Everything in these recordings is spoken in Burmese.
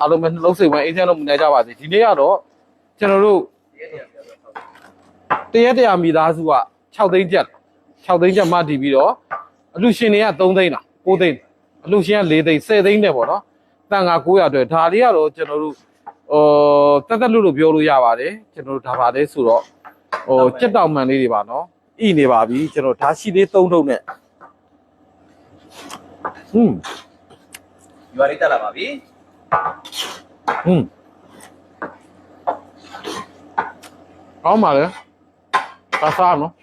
အားလုံးပဲနှလုံးစိတ်ဝမ်းအေးချမ်းလို့မနေကြပါစေဒီနေ့ကတော့ကျွန်တော်တို့တရက်တရာမိသားစုက6သိန်းကျပ်6သိန်းကျပ်မှတည်ပြီးတော့အလူရှင်တွေက3သိန်းလား9သိန်းအလူရှင်က4သိန်း10သိန်းနဲ့ပေါ့နော်တန်ငါ900အတွက်ဒါလေးကတော့ကျွန်တော်တို့ဟိုတက်တက်လို့လို့ပြောလို့ရပါတယ်ကျွန်တော်တို့ဒါပါလဲဆိုတော့ဟိုကြက်တောင်မှန်လေးတွေပါနော်ဣနေပါပြီကျွန်တော်ဒါရှိသေး3ထုပ်နဲ့ဟွန်းရွာလေးတက်လာပါပြီ อืมကောင်းပါလေပါစားနော်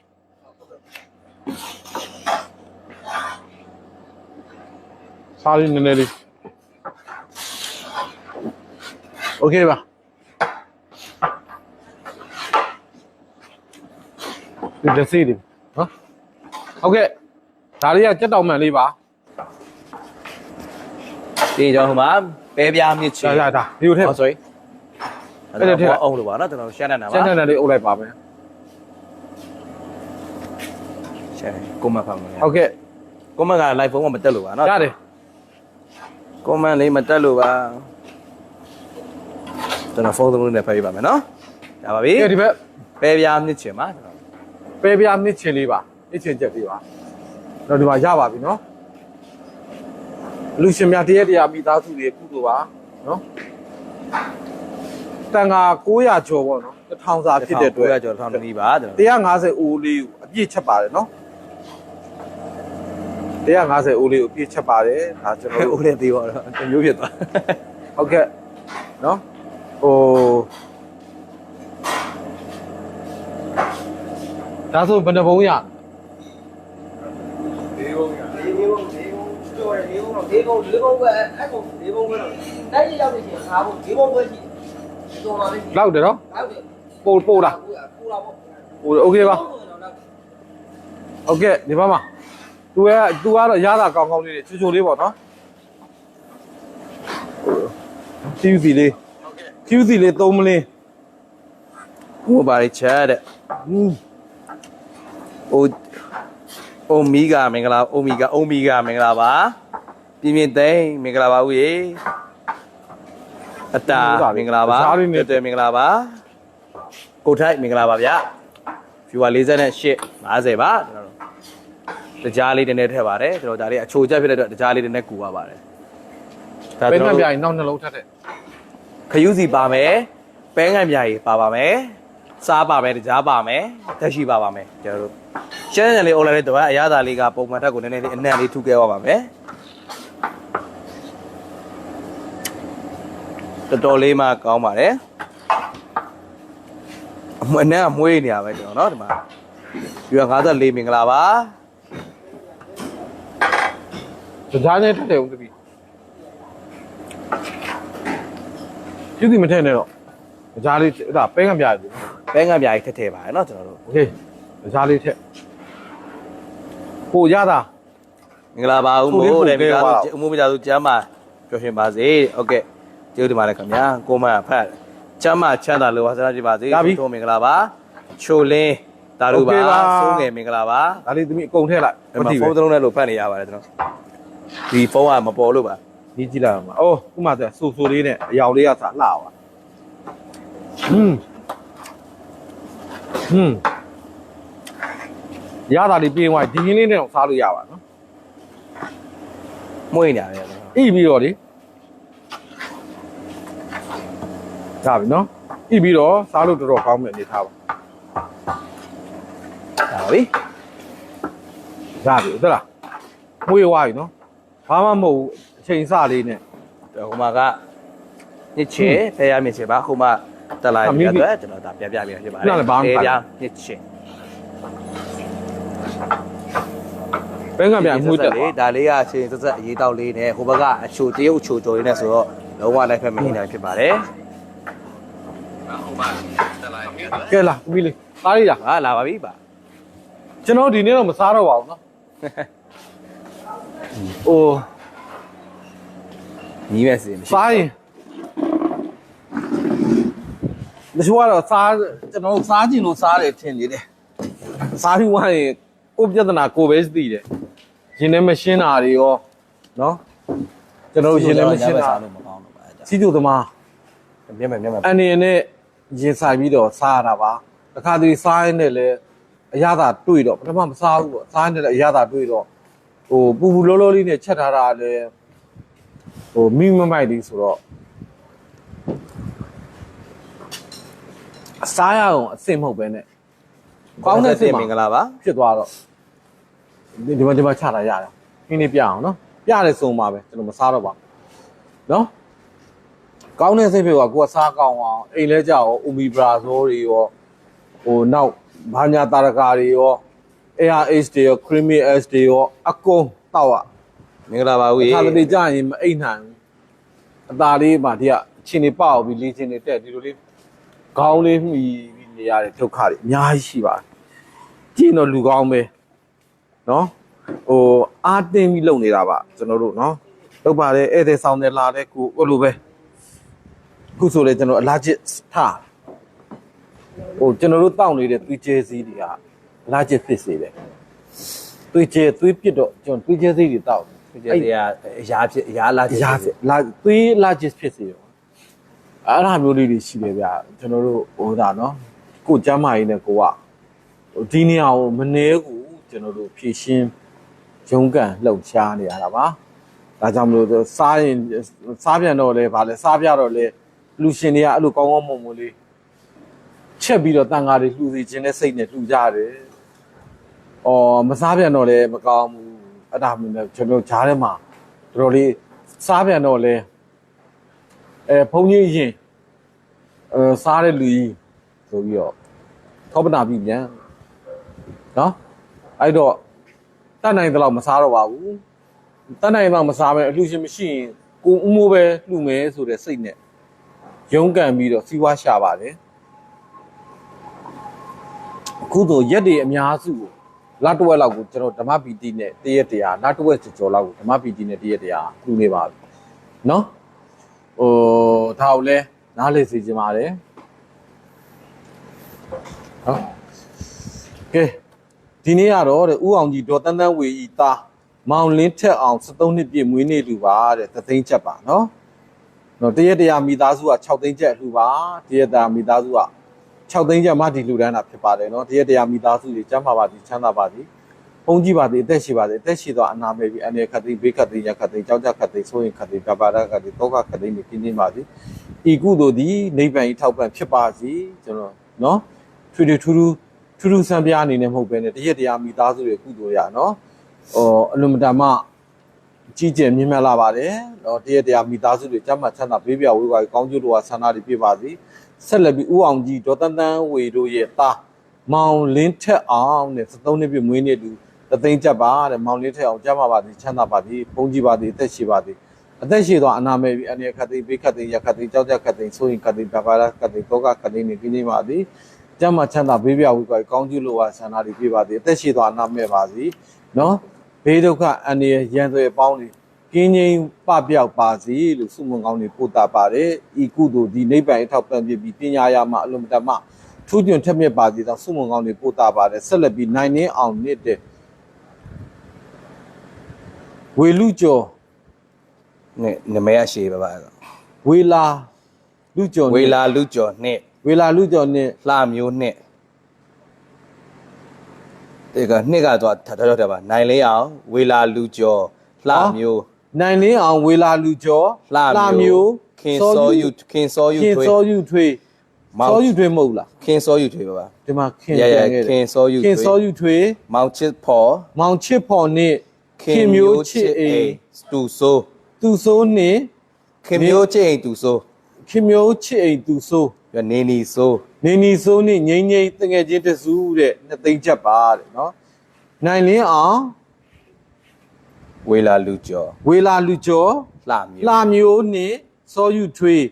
စားရင်းနည်းနည်းလေးโอเคပါဒီလက်စီးဒီနော်ဟုတ်ကဲ့ဒါလေးကကြက်တောင်မှန်လေးပါ ဒီကျွန်တော်ဟိုမှာပဲပြားမြစ်ချီဒါဒါဒါဒီကိုထည့်ဟော sorry အဲ့အဲ့ဒါဒါထည့်ထည့်အောင်လို့ပါနော်ကျွန်တော်ရှင်းနေတာပါစက်နဲ့လေးအုပ်လိုက်ပါမယ်ရှင်းကွန်မန့်ဖတ်မယ်ဟုတ်ကဲ့ကွန်မန့်က live ဖုန်းကမတက်လို့ပါနော်ရတယ်ကွန်မန့်လေးမတက်လို့ပါကျွန်တော်ဖုန်းသုံးလို့နဲ့ဖတ်ပြပါမယ်နော်ဒါပါပြီကဲဒီဘက်ပဲပြားမြစ်ချီမှာကျွန်တော်ပဲပြားမြစ်ချင်လေးပါမြစ်ချင်ချက်လေးပါတော့ဒီမှာရပါပြီနော် လူရှင်များတရက်တရားမိသားစုတွေကုသိုလ်ပါနော်တန်ငါ900ကျော်ပေါ့နော်1000စာဖြစ်တဲ့အတွက်900ကျော်ထောင်နီးပါကျွန်တော်150အိုးလေးကိုအပြည့်ချက်ပါတယ်နော်150အိုးလေးကိုအပြည့်ချက်ပါတယ်ဒါကျွန်တော်ဦးတို့လေးသေးပါတော့တမျိုးဖြစ်သွားဟုတ်ကဲ့နော်ဟိုဒါဆိုဘယ်နှဘုံရလေးဘုံလေးဘုံကျော် တယ်လေးဘုံတော့လေးဘုံလေးဘုံပဲအဲ့ကောင်လေးဘုံပဲတော့တိုက်ရရောက်နေချင်းငါဘုံလေးဘုံပဲရှိတယ်တော်ပါလေ လောက်တယ်နော် ဟုတ်တယ် ပို့ပို့လား ပူလာပေါ့ ဟိုโอเคပါโอเคဒီဘက်မှာ तू က तू ကတော့ရတာကောင်းကောင်းလေးတွေချိုချိုလေးပေါ့နော် QC လေး QC လေးသုံးမလေး ဟိုပါလေချက်တဲ့ ဟင်း အိုအိုမီဂါမင်္ဂလာအိုမီဂါအိုမီဂါမင်္ဂလာပါ ပြင်းပြင်းသိမ်းမင်္ဂလာပါဦးရေအတာမင်္ဂလာပါတွေ့တွေ့မင်္ဂလာပါကိုထိုက်မင်္ဂလာပါဗျဖြူပါ48 50ပါကျွန်တော်တို့တကြားလေးတနေ့ထည့်ပါတယ်ကျွန်တော်ဒါလေးအချိုချက်ဖြစ်တဲ့အတွက်တကြားလေးတနေ့ကူပါပါတယ်ဒါပဲကျွန်နှံတော်ပြတို့ရင်နောက်နှလုံးထပ်တဲ့ခယူးစီပါမယ်ပဲငံပြာကြီးပါပါမယ်စားပါမယ်တကြားပါမယ်တက်ရှိပါပါမယ်ကျွန်တော်တို့ရှင်းရှင်းလေး online လေးတော့အရသာလေးကပုံမှန်တက်ကိုနည်းနည်းလေးအနံ့လေးထုခဲ့ပါပါမယ် တော်တော်လေးမှကောင်းပါတယ်အမွေနဲ့အမွေးနေရပဲကျွန်တော်เนาะဒီမှာယူ54မင်္ဂလာပါ ကြားနဲ့ထပ်တယ်ဦးတပီ QC မထည့်နဲ့တော့ကြားလေးအဲ့ဒါပဲငံပြရည် ပဲငံပြာကြီးထက်ထည့်ပါတယ်เนาะကျွန်တော်တို့ โอเคကြားလေးထည့်ပို့ရတာ မင်္ဂလာပါဦး ကိုလေး မို့တဲ့ ကို မိ လေး သား ပါ စုအမှုမကြသူကျမ်းမာပျော်ရွှင်ပါစေဟုတ်ကဲ့ ကျေးဇူးတင်ပါတယ်ခင်ဗျာကိုမန်ဖတ်ကျမ်းမာချမ်းသာလို့ဝါသနာကြပါစေတို့မင်္ဂလာပါချိုလင်းတာလူပါ စိုးငယ်မင်္ဂလာပါဒါလေးသမီးအကုန်ထည့်လိုက်ဒီမှာဖုန်းသုံးနဲ့လို့ဖတ်နေရပါတယ်ကျွန်တော်ဒီဖုန်းကမပေါ်လို့ပါဒီကြည့်လိုက်အောင်ပါအိုးခုမှဆိုဆူဆူလေးနဲ့အယောင်လေးကစားလှပါဟွန်းဟွန်းရတာလေးပြင်သွားဒီကင်းလေးနဲ့တော့စားလို့ရပါနော်မွေးနေရတယ်ကျွန်တော်ဣပြီးတော့လေ ဒါပြီနော်ဣပြီးတော့စားလို့တော်တော်ကောင်းမယ်အနေထားပါဒါပါပြီဒါပြီဟုတ်လားမွေးသွားပြီနော်ဘာမှမဟုတ်ဘူးအချိန်စလေးနဲ့ဟိုမှာကညစ်ချေဖဲရမြစ်ချေပါဟိုမှာတက်လာပြီအတွက်ကျွန်တော်ဒါပြပြပြဖြစ်ပါတယ်ပြညစ်ချေဘယ်ကပြန်မှုတက်လေဒါလေးကအချိန်ဆက်ဆက်အရေးတောက်လေးနဲ့ဟိုဘက်ကအချိုတရုတ်အချိုကြော်လေးနဲ့ဆိုတော့လုံးဝလိုက်ဖက်မနေနိုင်ဖြစ်ပါတယ် ကဲလာပြီးလေစားရည်လားဟာလာပါပြီပါကျွန်တော်ဒီနေ့တော့မစားတော့ပါဘူးနော်ဟိုညီးမဲ့စီမရှိစားရင်တချို့ကတော့စားကျွန်တော်တို့စားကြည့်လို့စားတယ်ထင်နေတယ်စားပြီးွားရင်ကိုယ်ပြဿနာကိုယ်ပဲသိတယ်ရင်ထဲမရှင်းတာတွေရောနော်ကျွန်တော်တို့ရင်ထဲမရှင်းတာစားလို့မကောင်းတော့ပါအဲဒါစီးကျူသမားမျက်မှန်မျက်မှန်အန်နေနဲ့ ရင်ဆိုင်ပြီးတော့စားရတာပါတခါတည်းစားရင်းနဲ့လည်းအရသာတွေ့တော့ပထမမစားဘူးပေါ့စားရင်းနဲ့လည်းအရသာတွေ့တော့ဟိုပူပူလောလောလေးနဲ့ချက်ထားတာလည်းဟိုမိမမိုက်လေးဆိုတော့အစားရအောင်အစင်မဟုတ်ပဲနဲ့ကောင်းတဲ့စင်မမှာင်္ဂလာပါဖြစ်သွားတော့ဒီဒီမှာဒီမှာချတာရတယ်ခင်းလေးပြအောင်နော်ပြရဲစုံပါပဲကျွန်တော်မစားတော့ပါဘူးနော် ကောင်းတဲ့စိတ်ဖြစ်ကကိုကစားကောင်းအောင်အိမ်လဲကြောက်အိုမီဘရာဇိုတွေရောဟိုနောက်ဘာညာတာရကာတွေရော ARH တွေရော Creamy S တွေရောအကုန်တောက်อ่ะ မင်္ဂလာပါဦး ခါတလေကြာရင်မအိတ်နိုင်ဘူးအตาလေးမှဒီကအချင်းနေပေါက်ပြီးလေးချင်းနေတက်ဒီလိုလေးခေါင်းလေးမှီပြီးနေရတဲ့ဒုက္ခတွေအများကြီးရှိပါတယ်ကြည့်တော့လူကောင်းပဲเนาะဟိုအားတင်းပြီးလုပ်နေတာပါကျွန်တော်တို့เนาะလုပ်ပါတယ်ဧည့်သည်ဆောင်တယ်လာတဲ့ကိုအဲ့လိုပဲ ခုဆိုလေကျွန်တော်အလားချစ်ထားဟိုကျွန်တော်တို့တောက်နေတဲ့သွေးကျဲစည်းတွေကအလားချစ်ဖြစ်စေတယ်သွေးကျဲသွေးပြစ်တော့ကျွန်တော်သွေးကျဲစည်းတွေတောက်တယ်ဒီတရားအရာဖြစ်အရာလာဖြစ်ရာစလာသွေးလာချစ်ဖြစ်စေရောအဲ့ဒါမျိုးလေးတွေရှိတယ်ဗျာကျွန်တော်တို့ဟိုဒါနော်ကိုကျမ်းမာရေးနဲ့ကိုကဟိုဒီနေရာကိုမနေဘူးကျွန်တော်တို့ဖြည့်ရှင်းရုံးကန်လှုပ်ရှားနေရတာပါဒါကြောင့်မလို့စားရင်စားပြန်တော့လေဗာလဲစားပြတော့လေ လူရှင်တွေကအဲ့လိုကောင်းကောင်းမွန်မွန်လေးချက်ပြီးတော့တန်ဃာတွေလှူစီခြင်းနဲ့စိတ်နဲ့လှူကြတယ်။အော်မစားပြန်တော့လေမကောင်းဘူးအဲ့ဒါမျိုးနဲ့ကျွန်တော်ကြားထဲမှာတော်တော်လေးစားပြန်တော့လေအဲဘုန်းကြီးရင်အဲစားတဲ့လူကြီးဆိုပြီးတော့ထောပနာပြီပြန်နော်အဲ့တော့တတ်နိုင်တဲ့လောက်မစားတော့ပါဘူးတတ်နိုင်တဲ့လောက်မစားပဲအလှရှင်မရှိရင်ကိုဦးမိုးပဲလှူမယ်ဆိုတဲ့စိတ်နဲ့ ရုန်းကန်ပြီးတော့စီးပွားရှာပါတယ်အခုတော့ရက်တွေအများစုကိုလတ်တဝက်လောက်ကိုကျွန်တော်ဓမ္မပီတိနဲ့တရက်တရားလတ်တဝက်ကျော်လောက်ကိုဓမ္မပီတိနဲ့တရက်တရားလှူနေပါပြီနော်ဟိုဒါကိုလဲနားလေစီခြင်းပါတယ်နော်ကဲဒီနေ့ကတော့တဲ့ဥအောင်ကြီးဒေါ်တန်းတန်းဝေဤသားမောင်လင်းထက်အောင်73နှစ်ပြည့်မွေးနေ့လူပါတဲ့သသိန်းချက်ပါနော် နော်တရက်တရားမိသားစုက6သိန်းချက်လူပါတရက်တရားမိသားစုက6သိန်းချက်မှဒီလူဒန်းတာဖြစ်ပါတယ်နော်တရက်တရားမိသားစုတွေကျမ်းပါပါသည်ချမ်းသာပါသည်ဘုန်းကြီးပါသည်အသက်ရှိပါသည်အသက်ရှိသောအနာမဲ့ပြီးအနေခတ်သိဘေးခတ်သိရခတ်သိကြောက်ကြခတ်သိဆိုရင်ခတ်သိပြပါရခတ်သိတောကခတ်သိနေပြင်းပြင်းပါသည်ဤကုသိုလ်သည်နိဗ္ဗာန်ဤထောက်ပံ့ဖြစ်ပါစေကျွန်တော်နော်ထွေထွေထူးထူးထူးထူးဆန်းပြားအနေနဲ့မဟုတ်ဘဲနဲ့တရက်တရားမိသားစုတွေကုသိုလ်ရနော်ဟောအလွန်မတန်မှ ကြီးကျယ်မြင့်မြတ်လာပါတယ်နော်တရက်တရားမိသားစုတွေကျမ်းမာချမ်းသာဘေးပြဝေးပါကောင်းကျိုးတော်ဆန္ဒတွေပြပါစေဆက်လက်ပြီးဥအောင်ကြီးဒေါ်တန်းတန်းဝေတို့ရဲ့သားမောင်လင်းထက်အောင်နဲ့73နှစ်ပြည့်မွေးနေ့တူတသိန်းချက်ပါတဲ့မောင်လေးထက်အောင်ကြမ်းပါပါသည်ချမ်းသာပါသည်ဘုန်းကြီးပါသည်အသက်ရှိပါသည်အသက်ရှိသောအနာမဲ့ပြီးအနေခတ်သိဘေးခတ်သိရခတ်သိကြောက်ကြခတ်သိဆိုရင်ခတ်သိဘာပါရခတ်သိတောကခတ်သိနေကိနေပါသည်ကျမ်းမာချမ်းသာဘေးပြဝိကွာကောင်းကျိုးလိုဝါဆန္ဒတွေပြပါသည်အသက်ရှိသောအနာမဲ့ပါသည်နော် ဘေးဒုက္ခအန္တရာယ်ရန်သွေပေါင်းတွေကင်းငိမ်ပပျောက်ပါစေလို့ဆုမွန်ကောင်းတွေပို့တာပါတယ်ဤကုသိုလ်ဒီနိဗ္ဗာန်အထောက်ပံ့ပြပြီးပညာရမှာအလုံးမတမထူးချွန်ထက်မြက်ပါစေသောဆုမွန်ကောင်းတွေပို့တာပါတယ်ဆက်လက်ပြီးနိုင်နေအောင်နေတဲ့ဝေလူကျော်နဲ့နမဲအရှိပါပါဝေလာလူကျော်ဝေလာလူကျော်နဲ့ဝေလာလူကျော်နဲ့လှမျိုးနဲ့ ဒီကနှစ်ကတော့ထထထပါနိုင်လေးအောင်ဝေလာလူကျော်လှမျိုးနိုင်လင်းအောင်ဝေလာလူကျော်လှမျိုးခင်စောယူခင်စောယူခင်ထွေးစောယူထွေးမောင်စောယူထွေးမဟုတ်လားခင်စောယူထွေးပါပါဒီမှာခင်ရရပြန်ခဲ့တယ်ခင်စောယူထွေးခင်စောယူထွေးမောင်ချစ်ဖော်မောင်ချစ်ဖော်နဲ့ခင်မျိုးချစ်အိမ်တူဆိုးသူဆိုးနဲ့ခင်မျိုးချစ်အိမ်တူဆိုးခင်မျိုးချစ်အိမ်သူဆိုးပြနေနီဆိုးနေနီဆိုးနဲ့ငိမ့်ငိမ့်တငယ်ချင်းတစုတဲ့နှစ်သိန်းချက်ပါတဲ့နော်နိုင်လင်းအောင်ဝေလာလူကျော်ဝေလာလူကျော်လှမျိုးလှမျိုးနဲ့စောယူထွေး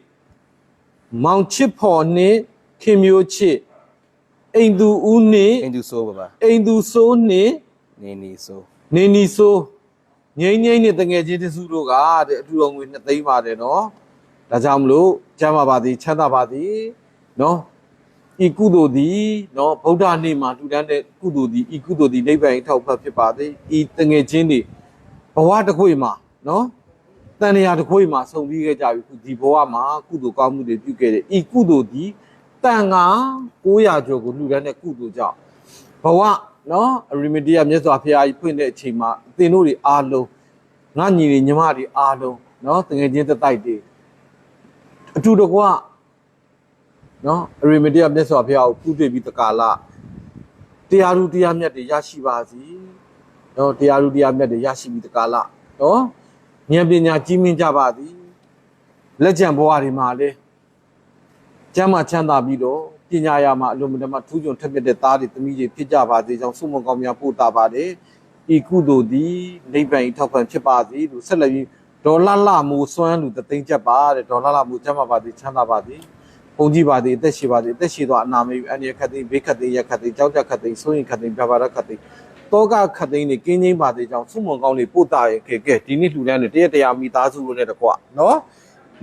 မောင်ချစ်ဖော်နဲ့ခင်မျိုးချစ်အိမ်သူဦးနဲ့အိမ်တူဆိုးပါပါအိမ်သူစိုးနဲ့နေနီဆိုးနေနီစိုးငိမ့်ငိမ့်နဲ့တငယ်ချင်းတစုတို့ကတဲ့အထူတော်ငွေနှစ်သိန်းပါတယ်နော်ဒါကြောင့်မလို့ကျမ်းပါပါသည်ချမ်းသာပါသည်နော် ဤကုသိုလ်သည်နော်ဗုဒ္ဓနေ့မှာတူတန်းတဲ့ကုသိုလ်သည်ဤကုသိုလ်သည်နိဗ္ဗာန်အထောက်အပံ့ဖြစ်ပါသည်ဤတငယ်ချင်းတွေဘဝတစ်ခွေမှာနော်တန်ရာတစ်ခွေမှာဆုံပြီးခဲ့ကြပြီခုဒီဘဝမှာကုသိုလ်ကောင်းမှုတွေပြုခဲ့တယ်ဤကုသိုလ်ဒီတန်ငါ900ကျော်ကိုလှူဒန်းတဲ့ကုသိုလ်ကြောင့်ဘဝနော်အရီမီဒီယာမြတ်စွာဘုရားကြီးဖွင့်တဲ့အချိန်မှာသင်တို့တွေအားလုံးငါညီတွေညီမတွေအားလုံးနော်တငယ်ချင်းသက်တိုက်တွေအတူတကွ နော်အရီမီဒီယာမြတ်စွာဘုရားကိုပြုတွေ့ပြီးတကာလတရားသူတရားမြတ်တွေရရှိပါစေနော်တရားသူတရားမြတ်တွေရရှိပြီးတကာလနော်ဉာဏ်ပညာကြီးမြင့်ကြပါသည်လက်ကျန်ဘဝတွေမှာလည်းကျမ်းမာချမ်းသာပြီးတော့ပညာရာမှာအလုံးမတမထူးချွန်ထက်မြက်တဲ့သားတွေသမီးတွေဖြစ်ကြပါစေကြောင်းဆုမွန်ကောင်းများပို့တာပါတယ်ဤကုသိုလ်သည်နိဗ္ဗာန်ဤထောက်ပံ့ဖြစ်ပါစေလို့ဆက်လက်ပြီးဒေါ်လာလာမိုးစွမ်းလူတသိန်းချက်ပါတဲ့ဒေါ်လာလာမိုးချမ်းသာပါစေချမ်းသာပါစေ ဘုံကြီးပါစေအသက်ရှိပါစေအသက်ရှိသောအနာမေအန္တရာယ်ခတ်သိမ်းဘေးခတ်သိမ်းရက်ခတ်သိမ်းကြောက်ကြခတ်သိမ်းဆိုးရင်ခတ်သိမ်းပြပါရခတ်သိမ်းတောကခတ်သိမ်းနေကင်းချင်းပါစေကြောင်းဆုမွန်ကောင်းလေးပို့တာရဲ့ကဲကဲဒီနေ့လှူဒန်းနေတရက်တရားမိသားစုလို့နဲ့တကွနော်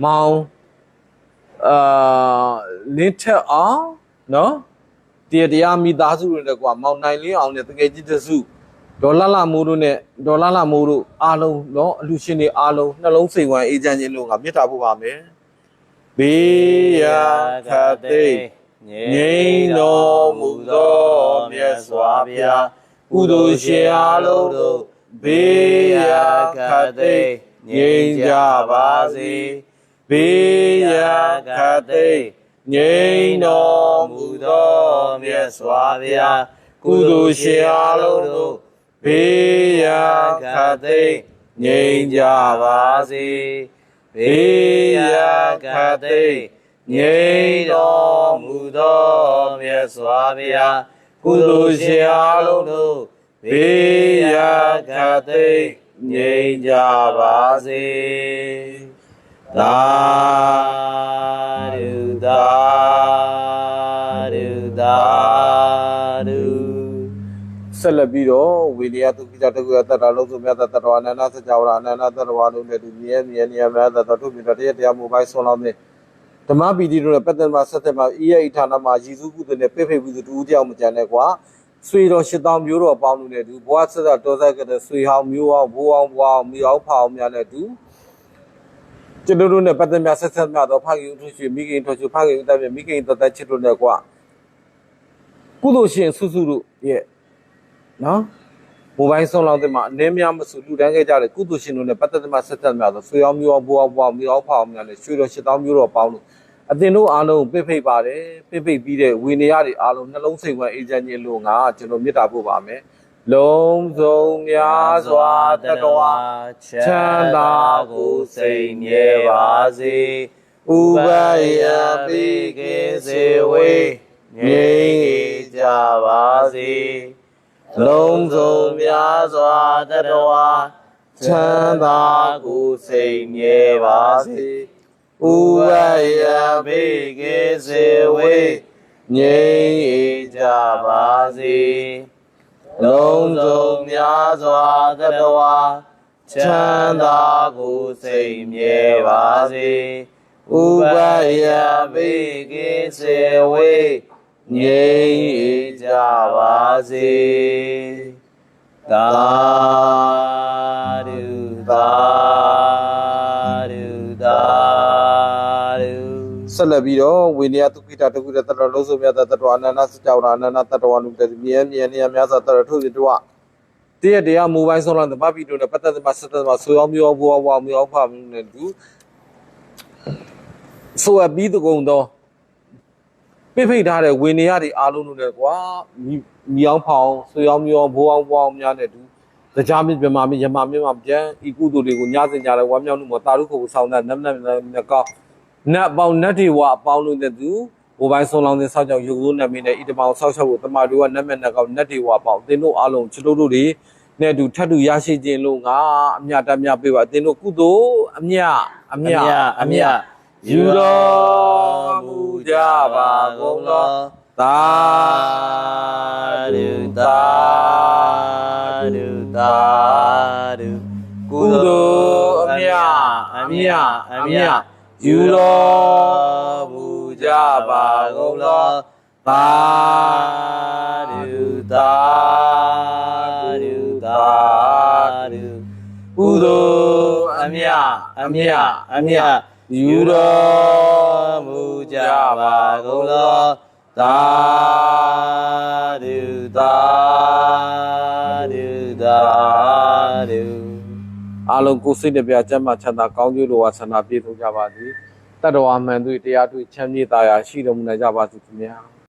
မောင်အာလင်းထက်အောင်နော်တရက်တရားမိသားစုလို့နဲ့တကွမောင်နိုင်လင်းအောင်နဲ့တကယ်ကြီးတစုဒေါ်လာလာမိုးတို့နဲ့ဒေါ်လာလာမိုးတို့အားလုံးနော်အလူရှင်တွေအားလုံးနှလုံးစိတ်ဝမ်းအေးချမ်းခြင်းလို့ငါမြတ်တာပို့ပါမယ် ဘေးရာခတ်သိမ်းငြိမ်းတော်မူသောမြတ်စွာဘုရားကုသိုလ်ရှင်အားလုံးတို့ဘေးရာခတ်သိမ်းငြိမ်းကြပါစေဘေးရာခတ်သိမ်းငြိမ်းတော်မူသောမြတ်စွာဘုရားကုသိုလ်ရှင်အားလုံးတို့ဘေးရာခတ်သိမ်းငြိမ်းကြပါစေ ဘေးရာခတ်သိမ်းငြိမ်းတော်မူသောမြတ်စွာဘုရားကုသိုလ်ရှင်အားလုံးတို့ဘေးရာခတ်သိမ်းငြိမ်းကြပါစေသာ ဆက်လက်ပြီးတော့ဝိနည်းတုခိတတကုယတတ္တလုံးစုမြတ်တတ္တဝါနန္ဒစကြဝဠာအနန္တတတ္တဝါလုံးနဲ့ဒီမြဲမြဲနေရမြတ်တတ္တထုမြတ်တရားတရားမူပိုင်းဆုံးလောင်းတဲ့ဓမ္မပီတိတို့နဲ့ပတ်သက်မှာဆက်သက်မှာဤရဲ့ဌာနမှာရည်စူးကုသနဲ့ပြည့်ဖိတ်ပြီးတူဦးကြောင်မကြံနဲ့ကွာဆွေတော်ရှစ်တောင်မျိုးတော်ပေါင်းလို့နဲ့တူဘွားဆက်ဆက်တော်ဆက်ကြတဲ့ဆွေဟောင်းမျိုးဟောင်းဘိုးဟောင်းဘွားဟောင်းမိအောင်ဖာအောင်များနဲ့တူကျွန်တော်တို့နဲ့ပတ်သက်မှာဆက်ဆက်မှာတော့ဖခင်ဦးထွှွှေမိခင်ထွှွှေဖခင်ဦးတပြမိခင်တသက်ချစ်တို့နဲ့ကွာကုသိုလ်ရှင်စုစုတို့ရဲ့ နော်မိုဘိုင်းဆုံးလောက်တဲ့မှာအနည်းများမစုလူတန်းခဲ့ကြတဲ့ကုသိုလ်ရှင်တို့နဲ့ပတ်သက်မှာဆက်သက်မှာဆိုဆွေအောင်မျိုးအောင်ဘိုးအောင်ဘွားအောင်မိအောင်ဖာအောင်များနဲ့ဆွေတော်ရှစ်တောင်မျိုးတော်ပေါင်းလို့အတင်တို့အားလုံးပြိဖိတ်ပါတယ်ပြိဖိတ်ပြီးတဲ့ဝေနေရတွေအားလုံးနှလုံးစိတ်ဝမ်းအေးချမ်းခြင်းလို့ငါကျွန်တော်မေတ္တာပို့ပါမယ်လုံးစုံများစွာတတဝချမ်းသာကိုစိတ်မြဲပါစေဥပယပိကေစေဝေငြိမ်းအေးကြပါစေ လုံးစုံများစွာတတဝချမ်းသာကိုစိတ်မြဲပါစေဥဝယဘေကေစေဝေငြိမ်းအေးကြပါစေလုံးစုံများစွာသတ္တဝါချမ်းသာကိုစိတ်မြဲပါစေဥပယဘေကေစေဝေ ငြိမ်းအေးကြပါစေသာဓုသာဓုသာဓုဆက်လက်ပြီးတော့ဝိနည်းတုခိတတကုတတတလုံးစုံမြတ်တတ္တဝအနန္တစကြောနာအနန္တတတ္တဝနုတမြဲမြဲနေရများစွာတရထုပြတဝတည့်ရတရားမိုဘိုင်းဆုံးလာတဲ့ပပိတုနဲ့ပတ်သက်တဲ့မှာဆက်သက်မှာဆွေအောင်မျိုးဘောဘောမျိုးဖာမျိုးနဲ့တူဆိုအပ်ပြီးတကုံတော့ ပြိဖိတ်ထားတဲ့ဝိနည်းတွေအားလုံးလို့လည်းကွာမြောင်းဖောင်းဆွေအောင်မျိုးဘောအောင်ဘောအောင်များနဲ့တူတရားမြင့်ပြမမြင့်ယမမြင့်မပြန်ဤကုသိုလ်တွေကိုညစင်ကြတယ်ဝမ်းမြောက်မှုမတာရုခုကိုဆောင်းတဲ့နတ်နတ်နတ်ကောင်းနတ်ပေါင်းနတ်တွေဝအပေါင်းလို့တဲ့သူဘိုးပိုင်းဆုံးလောင်းတဲ့ဆောက်ကြောက်ရုပ်စိုးနတ်မင်းနဲ့ဤတမောင်ဆောက်ချက်ကိုတမတူကနတ်မြတ်နတ်ကောင်းနတ်တွေဝပေါင်းသင်တို့အားလုံးချစ်တို့တို့တွေနဲ့အတူထပ်တူရရှိခြင်းလို့ငါအမြတ်တမြပေးပါအသင်တို့ကုသိုလ်အမြတ်အမြတ်အမြတ် ယူတော်မူကြပါကုန်သောသာဓုသာဓုသာဓုကုသိုလ်အမြတ်အမြတ်အမြတ်ယူတော်မူကြပါကုန်သောသာဓုသာဓုသာဓုကုသိုလ်အမြအမြအမြ ယူတော်မူကြပါကုန်သောသာဓုသာဓုသာဓုအားလုံးကိုယ်စိတ်နှပြကျမ်းမာချမ်းသာကောင်းကျိုးလိုဝါဆန္ဒပြည့်စုံကြပါသည်တတ္တဝါမှန်သူတရားတွေ့ချမ်းမြေ့သာယာရှိတော်မူနိုင်ကြပါစေခင်ဗျာ